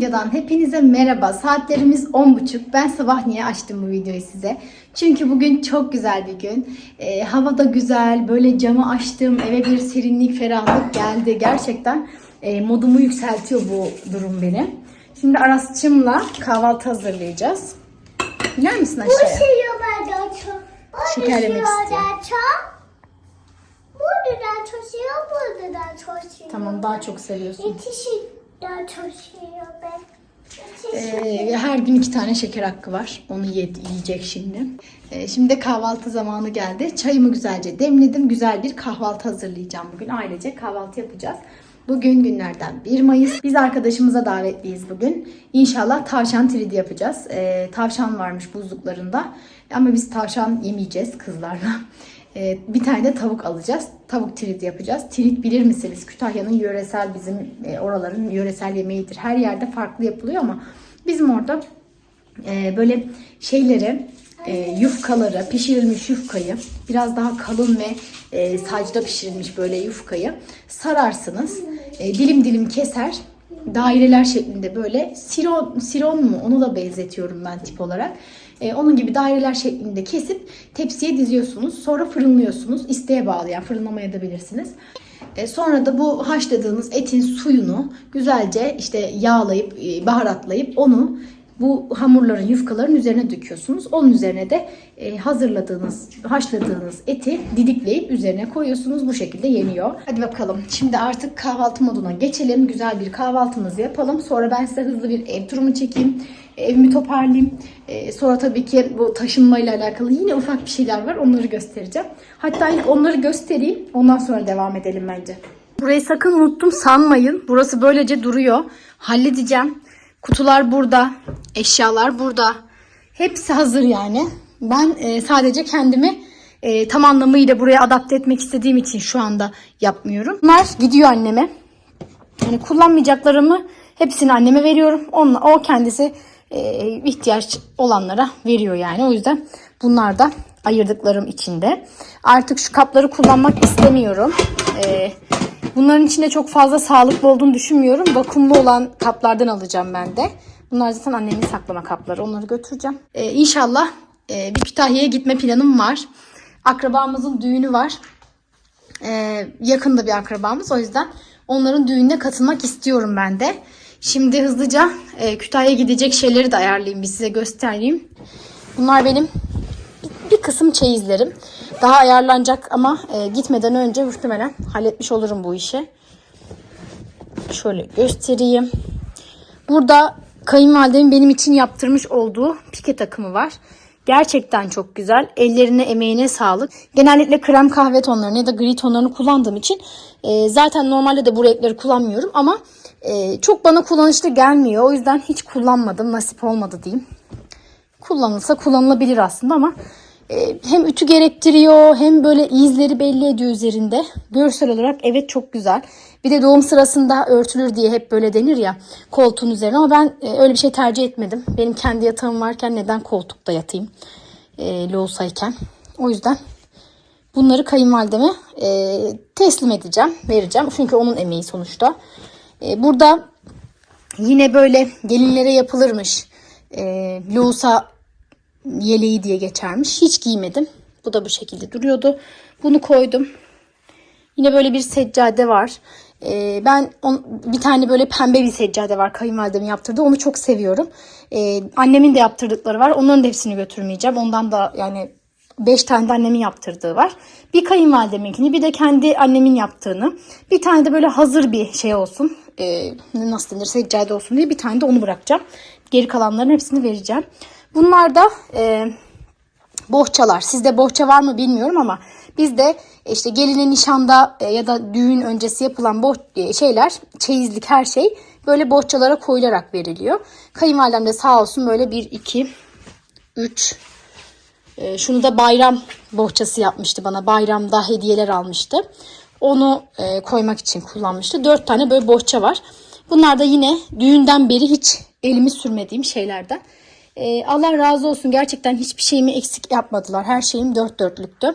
videodan hepinize merhaba. Saatlerimiz 10.30. Ben sabah niye açtım bu videoyu size? Çünkü bugün çok güzel bir gün. Ee, hava da güzel. Böyle camı açtım. Eve bir serinlik, ferahlık geldi. Gerçekten e, modumu yükseltiyor bu durum beni. Şimdi Aras'cığımla kahvaltı hazırlayacağız. İner misin Bu aşağıya? şey ben çok. Bu Şeker şey yemek istiyor. ben çok. Buradan çalışıyor, buradan çalışıyor. Tamam daha çok seviyorsun. Ee, her gün iki tane şeker hakkı var. Onu ye- yiyecek şimdi. Ee, şimdi de kahvaltı zamanı geldi. Çayımı güzelce demledim. Güzel bir kahvaltı hazırlayacağım bugün. Ailece kahvaltı yapacağız. Bugün günlerden 1 Mayıs. Biz arkadaşımıza davetliyiz bugün. İnşallah tavşan tridi yapacağız. Ee, tavşan varmış buzluklarında. Ama biz tavşan yemeyeceğiz kızlarla. Ee, bir tane de tavuk alacağız. Tavuk tirit yapacağız. Tirit bilir misiniz? Kütahya'nın yöresel bizim e, oraların yöresel yemeğidir. Her yerde farklı yapılıyor ama bizim orada e, böyle şeyleri e, yufkaları, pişirilmiş yufkayı biraz daha kalın ve e, sacda pişirilmiş böyle yufkayı sararsınız. E, dilim dilim keser. Daireler şeklinde böyle siron, siron mu onu da benzetiyorum ben tip olarak. E, onun gibi daireler şeklinde kesip tepsiye diziyorsunuz. Sonra fırınlıyorsunuz. İsteğe bağlı yani fırınlamaya da bilirsiniz. E, sonra da bu haşladığınız etin suyunu güzelce işte yağlayıp e, baharatlayıp onu bu hamurların yufkaların üzerine döküyorsunuz. Onun üzerine de e, hazırladığınız, haşladığınız eti didikleyip üzerine koyuyorsunuz. Bu şekilde yeniyor. Hadi bakalım. Şimdi artık kahvaltı moduna geçelim. Güzel bir kahvaltımızı yapalım. Sonra ben size hızlı bir ev turumu çekeyim. Evimi toparlayayım. E, sonra tabii ki bu taşınmayla alakalı yine ufak bir şeyler var. Onları göstereceğim. Hatta ilk onları göstereyim. Ondan sonra devam edelim bence. Burayı sakın unuttum sanmayın. Burası böylece duruyor. Halledeceğim. Kutular burada. Eşyalar burada. Hepsi hazır yani. Ben e, sadece kendimi e, tam anlamıyla buraya adapte etmek istediğim için şu anda yapmıyorum. Bunlar gidiyor anneme. Yani kullanmayacaklarımı hepsini anneme veriyorum. Onunla, o kendisi e, ihtiyaç olanlara veriyor yani. O yüzden bunlar da ayırdıklarım içinde. Artık şu kapları kullanmak istemiyorum. E, bunların içinde çok fazla sağlıklı olduğunu düşünmüyorum. Vakumlu olan kaplardan alacağım ben de. Bunlar zaten annemin saklama kapları. Onları götüreceğim. E, inşallah e, bir Kütahya'ya gitme planım var. Akrabamızın düğünü var. Ee, yakında bir akrabamız. O yüzden onların düğününe katılmak istiyorum ben de. Şimdi hızlıca e, Kütahya'ya gidecek şeyleri de ayarlayayım. Bir size göstereyim. Bunlar benim bir, bir kısım çeyizlerim. Daha ayarlanacak ama e, gitmeden önce muhtemelen halletmiş olurum bu işi. Şöyle göstereyim. Burada kayınvalidemin benim için yaptırmış olduğu pike takımı var. Gerçekten çok güzel. Ellerine, emeğine sağlık. Genellikle krem kahve tonlarını ya da gri tonlarını kullandığım için e, zaten normalde de bu renkleri kullanmıyorum ama e, çok bana kullanışlı gelmiyor. O yüzden hiç kullanmadım. Nasip olmadı diyeyim. Kullanılsa kullanılabilir aslında ama e, hem ütü gerektiriyor hem böyle izleri belli ediyor üzerinde. Görsel olarak evet çok güzel. Bir de doğum sırasında örtülür diye hep böyle denir ya koltuğun üzerine ama ben e, öyle bir şey tercih etmedim. Benim kendi yatağım varken neden koltukta yatayım e, loğusayken. O yüzden bunları kayınvalideme e, teslim edeceğim, vereceğim. Çünkü onun emeği sonuçta. E, burada yine böyle gelinlere yapılırmış e, loğusa yeleği diye geçermiş. Hiç giymedim. Bu da bu şekilde duruyordu. Bunu koydum. Yine böyle bir seccade var. Ee, ben on, bir tane böyle pembe bir seccade var kayınvalidemin yaptırdığı. Onu çok seviyorum. Ee, annemin de yaptırdıkları var. Onların da hepsini götürmeyeceğim. Ondan da yani 5 tane de annemin yaptırdığı var. Bir kayınvalideminkini bir de kendi annemin yaptığını. Bir tane de böyle hazır bir şey olsun. Ee, nasıl denir seccade olsun diye bir tane de onu bırakacağım. Geri kalanların hepsini vereceğim. Bunlar da e, bohçalar. Sizde bohça var mı bilmiyorum ama bizde işte gelinin nişanda e, ya da düğün öncesi yapılan boh e, şeyler, çeyizlik her şey böyle bohçalara koyularak veriliyor. Kayınvalidem de sağ olsun böyle 1 2 3 e, şunu da bayram bohçası yapmıştı bana. Bayramda hediyeler almıştı. Onu e, koymak için kullanmıştı. 4 tane böyle bohça var. Bunlar da yine düğünden beri hiç elimi sürmediğim şeylerden. E, Allah razı olsun gerçekten hiçbir şeyimi eksik yapmadılar. Her şeyim dört dörtlüktü.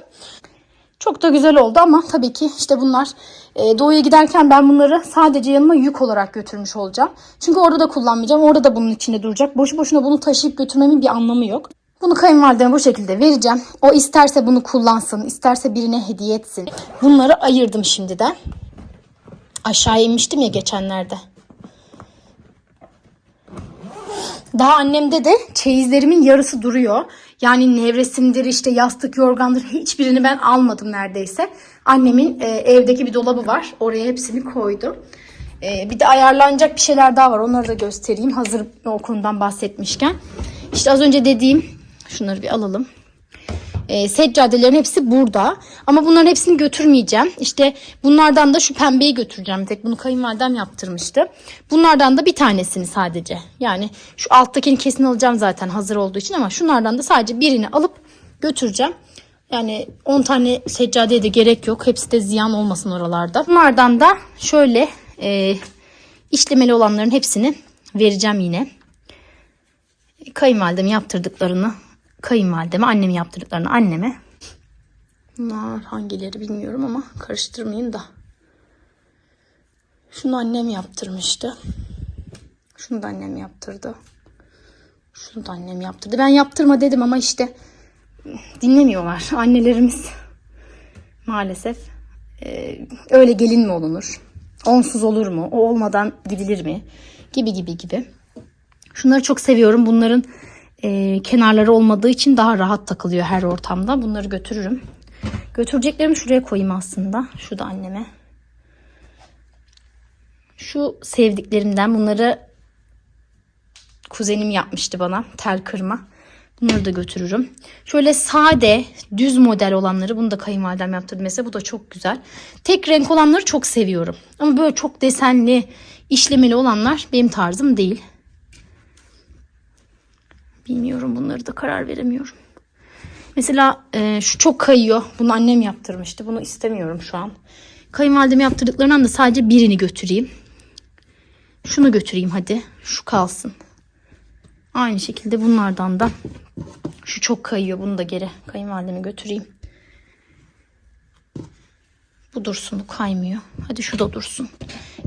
Çok da güzel oldu ama tabii ki işte bunlar e, doğuya giderken ben bunları sadece yanıma yük olarak götürmüş olacağım. Çünkü orada da kullanmayacağım. Orada da bunun içinde duracak. Boşu boşuna bunu taşıyıp götürmemin bir anlamı yok. Bunu kayınvalideme bu şekilde vereceğim. O isterse bunu kullansın, isterse birine hediye etsin. Bunları ayırdım şimdiden. Aşağı inmiştim ya geçenlerde. Daha annemde de çeyizlerimin yarısı duruyor. Yani nevresimdir işte yastık yorgandır hiçbirini ben almadım neredeyse. Annemin e, evdeki bir dolabı var. Oraya hepsini koydum. E, bir de ayarlanacak bir şeyler daha var. Onları da göstereyim. Hazır o bahsetmişken. İşte az önce dediğim şunları bir alalım. E, seccadelerin hepsi burada. Ama bunların hepsini götürmeyeceğim. İşte bunlardan da şu pembeyi götüreceğim. Tek bunu kayınvalidem yaptırmıştı. Bunlardan da bir tanesini sadece. Yani şu alttakini kesin alacağım zaten hazır olduğu için ama şunlardan da sadece birini alıp götüreceğim. Yani 10 tane seccadeye de gerek yok. Hepsi de ziyan olmasın oralarda. Bunlardan da şöyle e, işlemeli olanların hepsini vereceğim yine. Kayınvalidem yaptırdıklarını kayınvalideme, annemin yaptırdıklarını anneme. Bunlar hangileri bilmiyorum ama karıştırmayayım da. Şunu annem yaptırmıştı. Şunu da annem yaptırdı. Şunu da annem yaptırdı. Ben yaptırma dedim ama işte dinlemiyorlar annelerimiz. Maalesef. Ee, öyle gelin mi olunur? Onsuz olur mu? O olmadan gidilir mi? Gibi gibi gibi. Şunları çok seviyorum. Bunların e, kenarları olmadığı için daha rahat takılıyor her ortamda. Bunları götürürüm. Götüreceklerimi şuraya koyayım aslında. Şu da anneme. Şu sevdiklerimden bunları kuzenim yapmıştı bana. Tel kırma. Bunları da götürürüm. Şöyle sade, düz model olanları bunu da kayınvalidem yaptırdı mesela. Bu da çok güzel. Tek renk olanları çok seviyorum. Ama böyle çok desenli, işlemeli olanlar benim tarzım değil. Bilmiyorum bunları da karar veremiyorum. Mesela e, şu çok kayıyor. Bunu annem yaptırmıştı. Bunu istemiyorum şu an. Kayınvalidem yaptırdıklarından da sadece birini götüreyim. Şunu götüreyim hadi. Şu kalsın. Aynı şekilde bunlardan da şu çok kayıyor. Bunu da geri kayınvalideme götüreyim. Bu dursun. Bu kaymıyor. Hadi şu da dursun.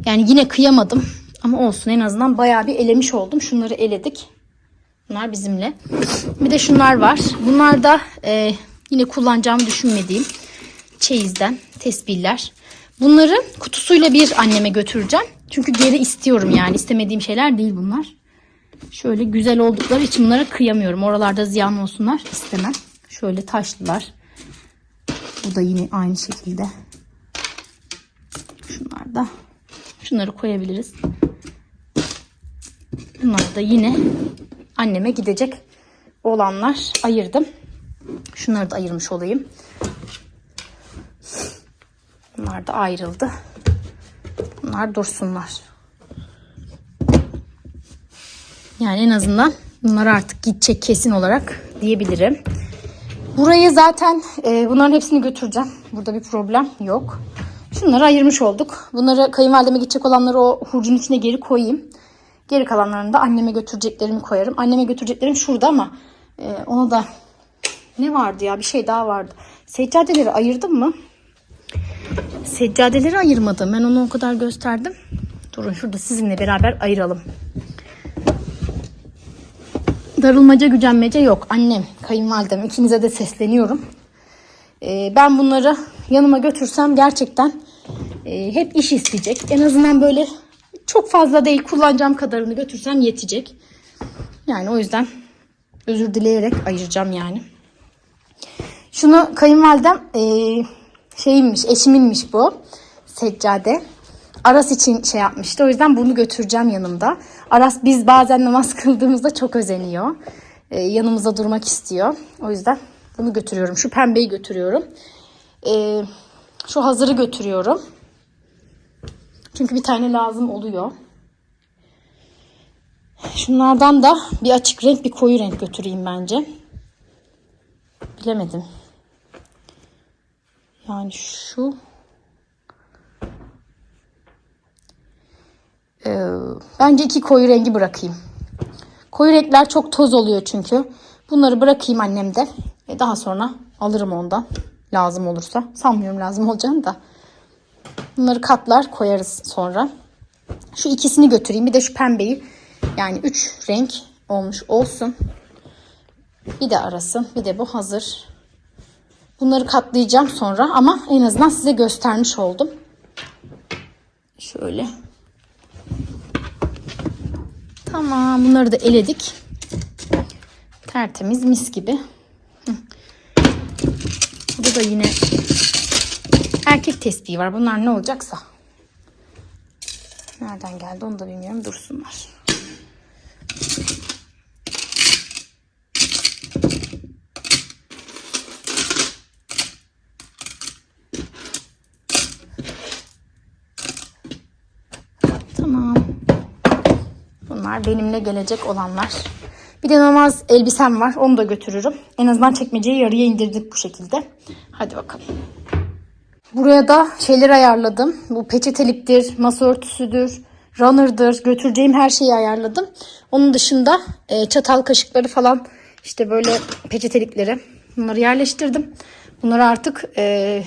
Yani yine kıyamadım. Ama olsun en azından bayağı bir elemiş oldum. Şunları eledik. Bunlar bizimle. Bir de şunlar var. Bunlar da e, yine kullanacağımı düşünmediğim çeyizden tesbihler. Bunları kutusuyla bir anneme götüreceğim. Çünkü geri istiyorum yani. istemediğim şeyler değil bunlar. Şöyle güzel oldukları için bunlara kıyamıyorum. Oralarda ziyan olsunlar istemem. Şöyle taşlılar. Bu da yine aynı şekilde. Şunlar da. Şunları koyabiliriz. Bunlar da yine anneme gidecek olanlar ayırdım. Şunları da ayırmış olayım. Bunlar da ayrıldı. Bunlar dursunlar. Yani en azından bunlar artık gidecek kesin olarak diyebilirim. Buraya zaten e, bunların hepsini götüreceğim. Burada bir problem yok. Şunları ayırmış olduk. Bunları kayınvalideme gidecek olanları o hurcun içine geri koyayım. Geri kalanlarını da anneme götüreceklerimi koyarım. Anneme götüreceklerim şurada ama e, onu da ne vardı ya bir şey daha vardı. Seccadeleri ayırdım mı? Seccadeleri ayırmadım. Ben onu o kadar gösterdim. Durun şurada sizinle beraber ayıralım. Darılmaca gücenmece yok. Annem, kayınvalidem ikinize de sesleniyorum. E, ben bunları yanıma götürsem gerçekten e, hep iş isteyecek. En azından böyle çok fazla değil kullanacağım kadarını götürsem yetecek. Yani o yüzden özür dileyerek ayıracağım yani. Şunu kayınvalidem e, şeyinmiş, eşiminmiş bu seccade. Aras için şey yapmıştı. O yüzden bunu götüreceğim yanımda. Aras biz bazen namaz kıldığımızda çok özeniyor. E, yanımızda durmak istiyor. O yüzden bunu götürüyorum. Şu pembeyi götürüyorum. E, şu hazırı götürüyorum. Çünkü bir tane lazım oluyor. Şunlardan da bir açık renk bir koyu renk götüreyim bence. Bilemedim. Yani şu Ee, bence iki koyu rengi bırakayım. Koyu renkler çok toz oluyor çünkü. Bunları bırakayım annemde. Ve daha sonra alırım ondan. lazım olursa. Sanmıyorum lazım olacağını da. Bunları katlar koyarız sonra. Şu ikisini götüreyim. Bir de şu pembeyi. Yani üç renk olmuş olsun. Bir de arasın. Bir de bu hazır. Bunları katlayacağım sonra ama en azından size göstermiş oldum. Şöyle. Tamam. Bunları da eledik. Tertemiz mis gibi. Burada da yine erkek tespihi var. Bunlar ne olacaksa. Nereden geldi onu da bilmiyorum. Dursunlar. Tamam. Bunlar benimle gelecek olanlar. Bir de namaz elbisem var. Onu da götürürüm. En azından çekmeceyi yarıya indirdik bu şekilde. Hadi bakalım. Buraya da şeyler ayarladım. Bu peçeteliktir, masa örtüsüdür, runner'dır. Götüreceğim her şeyi ayarladım. Onun dışında e, çatal kaşıkları falan işte böyle peçetelikleri bunları yerleştirdim. Bunları artık e,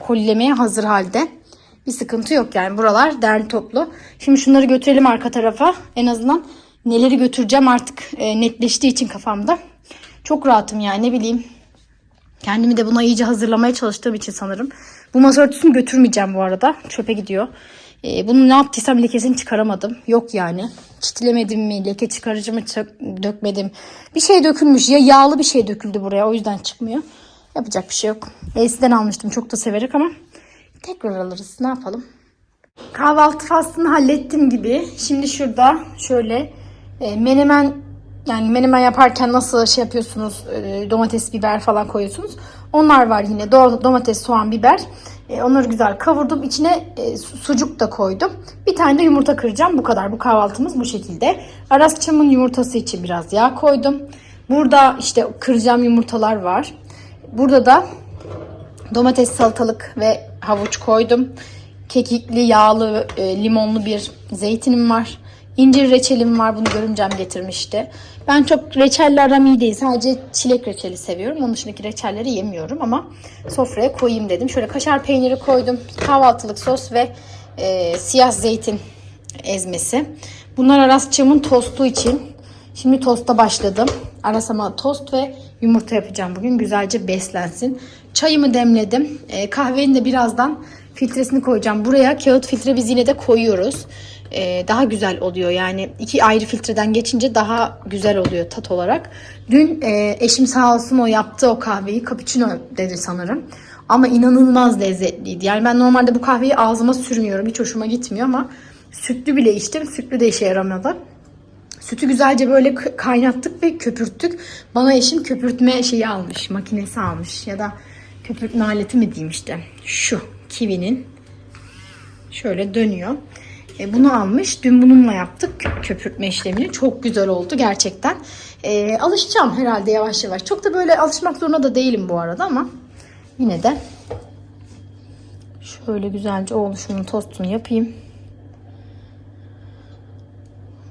kolilemeye hazır halde. Bir sıkıntı yok yani buralar derli toplu. Şimdi şunları götürelim arka tarafa. En azından neleri götüreceğim artık e, netleştiği için kafamda. Çok rahatım yani ne bileyim. Kendimi de buna iyice hazırlamaya çalıştığım için sanırım. Bu masa örtüsünü götürmeyeceğim bu arada. Çöpe gidiyor. E, bunu ne yaptıysam lekesini çıkaramadım. Yok yani. Çitilemedim mi? Leke çıkarıcı mı dökmedim? Bir şey dökülmüş. Ya yağlı bir şey döküldü buraya. O yüzden çıkmıyor. Yapacak bir şey yok. Eskiden almıştım. Çok da severek ama tekrar alırız. Ne yapalım? Kahvaltı faslını hallettim gibi. Şimdi şurada şöyle e, menemen yani menemen yaparken nasıl şey yapıyorsunuz e, domates, biber falan koyuyorsunuz. Onlar var yine Do- domates, soğan, biber. E, onları güzel kavurdum. İçine e, su- sucuk da koydum. Bir tane de yumurta kıracağım. Bu kadar. Bu kahvaltımız bu şekilde. Arasçamın yumurtası için biraz yağ koydum. Burada işte kıracağım yumurtalar var. Burada da domates, salatalık ve havuç koydum. Kekikli, yağlı, e, limonlu bir zeytinim var. İncir reçelim var. Bunu görümcem getirmişti. Ben çok reçelle aram iyi değil. Sadece çilek reçeli seviyorum. Onun dışındaki reçelleri yemiyorum ama sofraya koyayım dedim. Şöyle kaşar peyniri koydum. Kahvaltılık sos ve e, siyah zeytin ezmesi. Bunlar Arasçığımın tostu için. Şimdi tosta başladım. Arasama tost ve yumurta yapacağım bugün. Güzelce beslensin. Çayımı demledim. E, kahvenin de birazdan filtresini koyacağım. Buraya kağıt filtre biz yine de koyuyoruz. E, daha güzel oluyor. Yani iki ayrı filtreden geçince daha güzel oluyor tat olarak. Dün e, eşim sağ olsun o yaptı o kahveyi. Cappuccino dedi sanırım. Ama inanılmaz lezzetliydi. Yani ben normalde bu kahveyi ağzıma sürmüyorum. Hiç hoşuma gitmiyor ama sütlü bile içtim. Sütlü de işe yaramadı. Sütü güzelce böyle kaynattık ve köpürttük. Bana eşim köpürtme şeyi almış, makinesi almış ya da köpürtme aleti mi diyeyim işte. Şu kivinin şöyle dönüyor. E, bunu almış. Dün bununla yaptık kö- köpürtme işlemini. Çok güzel oldu gerçekten. E, alışacağım herhalde yavaş yavaş. Çok da böyle alışmak zorunda da değilim bu arada ama yine de şöyle güzelce oluşumun tostunu yapayım.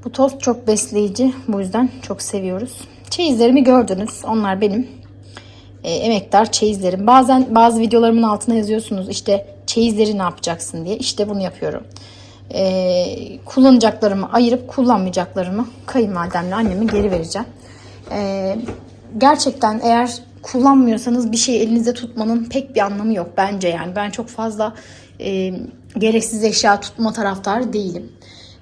Bu tost çok besleyici. Bu yüzden çok seviyoruz. Çeyizlerimi gördünüz. Onlar benim e, emektar çeyizlerim. Bazen bazı videolarımın altına yazıyorsunuz işte çeyizleri ne yapacaksın diye. İşte bunu yapıyorum. E, kullanacaklarımı ayırıp kullanmayacaklarımı kayınvalidemle anneme geri vereceğim. E, gerçekten eğer kullanmıyorsanız bir şeyi elinizde tutmanın pek bir anlamı yok bence yani. Ben çok fazla e, gereksiz eşya tutma taraftarı değilim.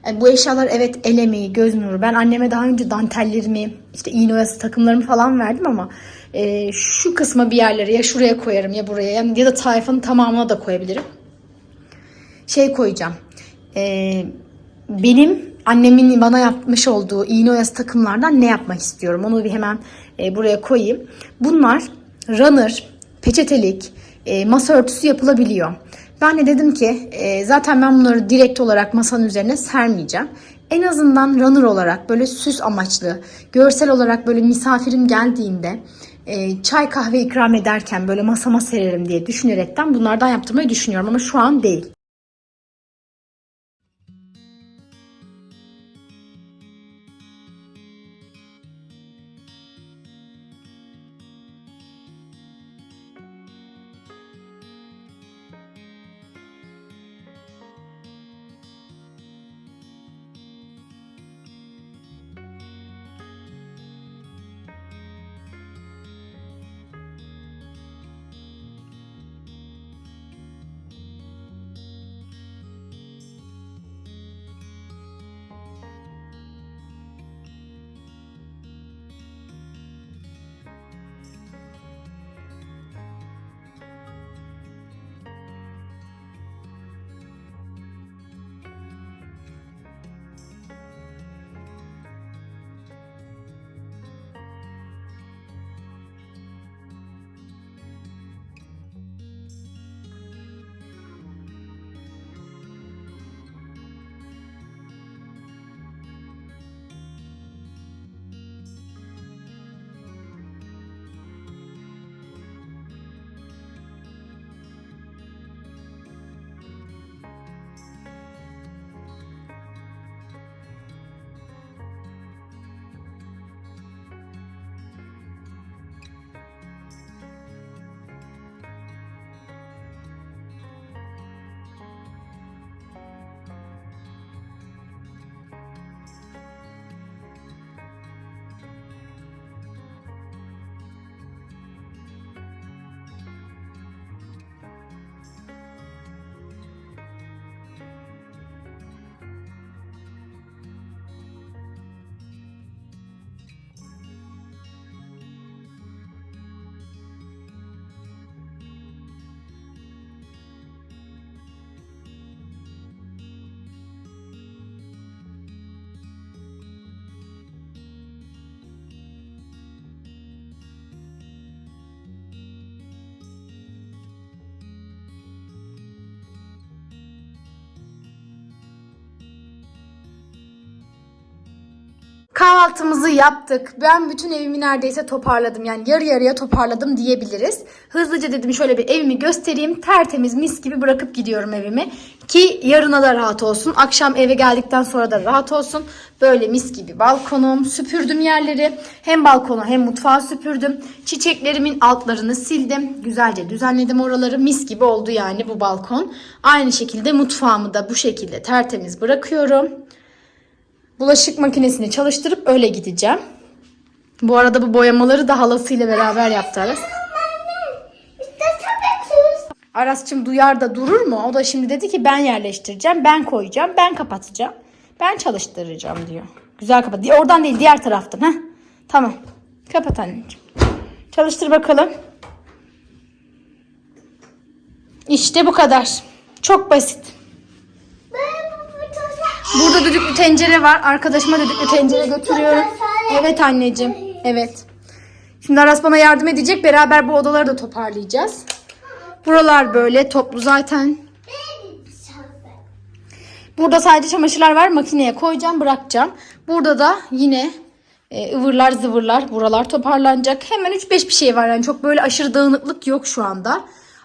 Yani bu eşyalar evet el emeği, göz nuru. Ben anneme daha önce dantellerimi, işte iğne oyası takımlarımı falan verdim ama e, şu kısma bir yerlere ya şuraya koyarım ya buraya ya, ya da tayfanın tamamına da koyabilirim. Şey koyacağım. E, benim annemin bana yapmış olduğu iğne oyası takımlardan ne yapmak istiyorum? Onu bir hemen e, buraya koyayım. Bunlar runner, peçetelik, e, masa örtüsü yapılabiliyor. Ben de dedim ki e, zaten ben bunları direkt olarak masanın üzerine sermeyeceğim. En azından runner olarak böyle süs amaçlı, görsel olarak böyle misafirim geldiğinde e, çay kahve ikram ederken böyle masama sererim diye düşünerekten bunlardan yaptırmayı düşünüyorum ama şu an değil. Kahvaltımızı yaptık. Ben bütün evimi neredeyse toparladım. Yani yarı yarıya toparladım diyebiliriz. Hızlıca dedim şöyle bir evimi göstereyim. Tertemiz mis gibi bırakıp gidiyorum evimi. Ki yarına da rahat olsun. Akşam eve geldikten sonra da rahat olsun. Böyle mis gibi balkonum. Süpürdüm yerleri. Hem balkonu hem mutfağı süpürdüm. Çiçeklerimin altlarını sildim. Güzelce düzenledim oraları. Mis gibi oldu yani bu balkon. Aynı şekilde mutfağımı da bu şekilde tertemiz bırakıyorum. Bulaşık makinesini çalıştırıp öyle gideceğim. Bu arada bu boyamaları da halasıyla beraber yaptı Aras. Aras'cığım duyar da durur mu? O da şimdi dedi ki ben yerleştireceğim, ben koyacağım, ben kapatacağım. Ben çalıştıracağım diyor. Güzel kapat. Oradan değil diğer taraftan. ha. Tamam. Kapat anneciğim. Çalıştır bakalım. İşte bu kadar. Çok basit. Burada düdüklü tencere var. Arkadaşıma düdüklü tencere götürüyorum. Evet anneciğim. Evet. Şimdi Aras bana yardım edecek. Beraber bu odaları da toparlayacağız. Buralar böyle toplu zaten. Burada sadece çamaşırlar var. Makineye koyacağım, bırakacağım. Burada da yine e, ıvırlar zıvırlar. Buralar toparlanacak. Hemen 3-5 bir şey var. Yani çok böyle aşırı dağınıklık yok şu anda.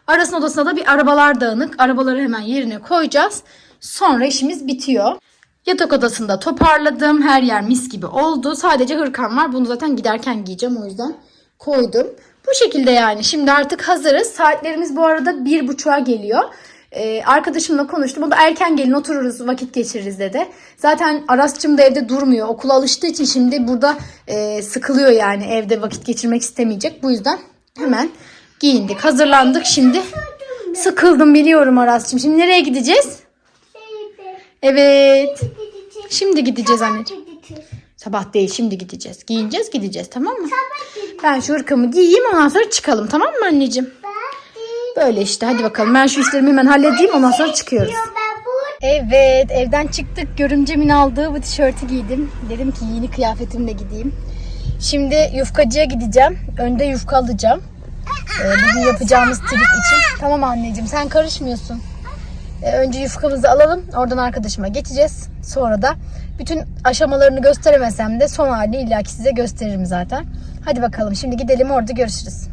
Arasın odasında da bir arabalar dağınık. Arabaları hemen yerine koyacağız. Sonra işimiz bitiyor. Yatak odasında toparladım. Her yer mis gibi oldu. Sadece hırkam var. Bunu zaten giderken giyeceğim. O yüzden koydum. Bu şekilde yani. Şimdi artık hazırız. Saatlerimiz bu arada bir buçuğa geliyor. Ee, arkadaşımla konuştum. O da erken gelin otururuz vakit geçiririz dedi. Zaten Aras'cığım da evde durmuyor. Okula alıştığı için şimdi burada e, sıkılıyor yani. Evde vakit geçirmek istemeyecek. Bu yüzden hemen giyindik. Hazırlandık şimdi. Sıkıldım biliyorum Aras'cığım. Şimdi nereye gideceğiz? Evet. Şimdi gideceğiz anneciğim. Sabah değil şimdi gideceğiz. Giyineceğiz gideceğiz tamam mı? Ben şu hırkamı giyeyim ondan sonra çıkalım tamam mı anneciğim? Böyle işte hadi bakalım ben şu işlerimi hemen halledeyim ondan sonra çıkıyoruz. Evet evden çıktık. Görümcemin aldığı bu tişörtü giydim. Dedim ki yeni kıyafetimle gideyim. Şimdi yufkacıya gideceğim. Önde yufka alacağım. Ee, bugün yapacağımız trip için. Tamam anneciğim sen karışmıyorsun. Ee, önce yufkamızı alalım. Oradan arkadaşıma geçeceğiz. Sonra da bütün aşamalarını gösteremesem de son halini illaki size gösteririm zaten. Hadi bakalım şimdi gidelim orada görüşürüz.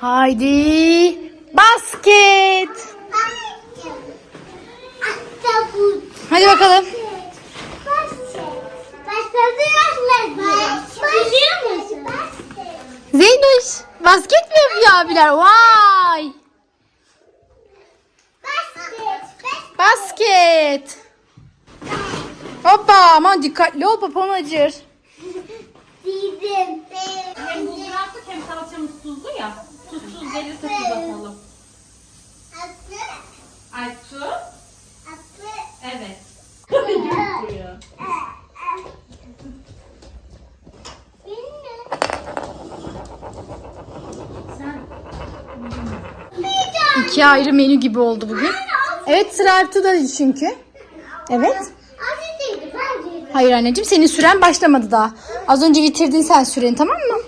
Haydi basket. Hadi bakalım. Zeynoş basket mi yapıyor abiler? Vay. Basket. Hoppa aman dikkatli ol papan acır. Ya. Tuzsuz gelirse tuz atalım. Ay su. Evet. İki ayrı menü gibi oldu bugün. Evet sıra Artu'da çünkü. Evet. Hayır anneciğim senin süren başlamadı daha. Az önce bitirdin sen süreni tamam mı?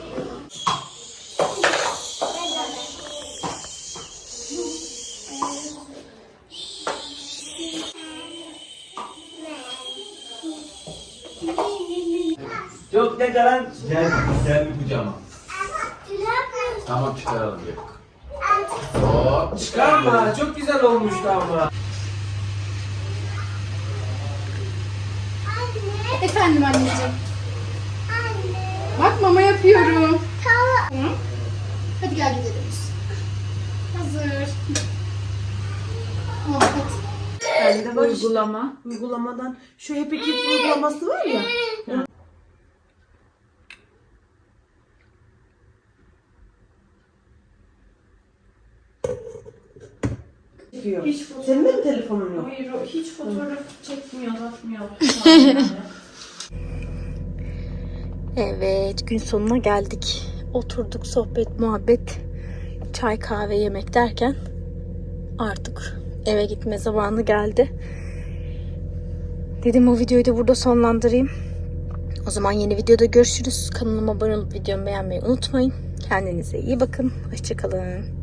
Kadar? Gel, gel bir kucağıma. Tamam çıkaralım gel. Hop. Çıkarma. Çok güzel olmuştu ama. Efendim anneciğim. Bak yapıyorum. Tamam. Hadi gel gidelim. Hazır. Oh, var işte. Uygulama. Uygulamadan şu Happy Kids uygulaması var ya. Çekiyor. Hiç fotoğraf- Senin de mi telefonun yok? Hayır o hiç fotoğraf çekmiyor, atmıyor. Evet, gün sonuna geldik. Oturduk, sohbet, muhabbet, çay, kahve, yemek derken artık eve gitme zamanı geldi. Dedim o videoyu da burada sonlandırayım. O zaman yeni videoda görüşürüz. Kanalıma abone olup videomu beğenmeyi unutmayın. Kendinize iyi bakın. Hoşçakalın.